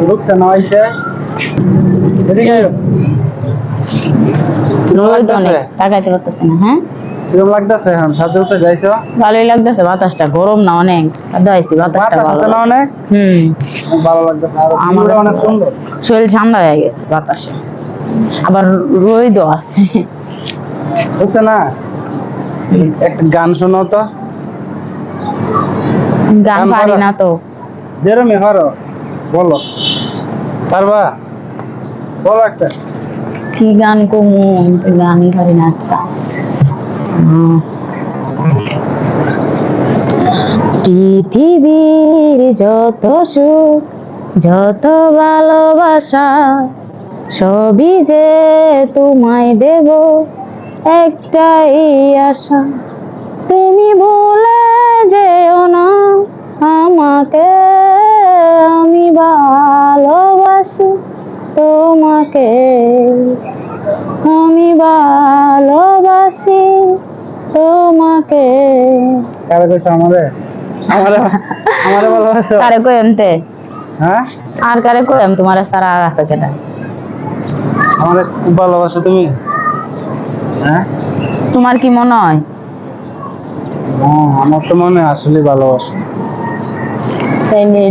ঢুকছে না হয়েছে এদিকে রোদ হ্যাঁ? কিরম লাগতেছে এখন? সাথে উঠে যাইছো? ভালোই লাগতেছে বাতাসটা গরম না অনেক? বাতাসটা ভালো আছে না অনেক? হুম। ভালো লাগতেছে আমার অনেক সুন্দর। শরীর ঠান্ডা হয়ে গেছে বাতাসে। আবার রোদও আছে। বুঝছে না? একটা গান শোনাও তো। গান গান পারি না তো। যেরমই হারো বলো। পারবা? বলো একটা। কি গান কমু? গানই পারি না আচ্ছা। পৃথিবীর যত সুখ, যত ভালোবাসা, সবই যে তোমায় দেব, একটাই আশা। তুমি ভুলে যেও না আমাকে, আমি তোমাকে আমি ভালোবাসি তোমাকে। কারে কইছো আমারে? আমারে আমারে ভালোবাসো? কারে কই এমতে? হ্যাঁ? আর কারে কই এম তোমার সারা আর আছে কেটা? আমারে খুব ভালোবাসো তুমি। হ্যাঁ? তোমার কি মনে হয়? আমার তো মনে হয় আসলে ভালোবাসো। তাই নিয়ে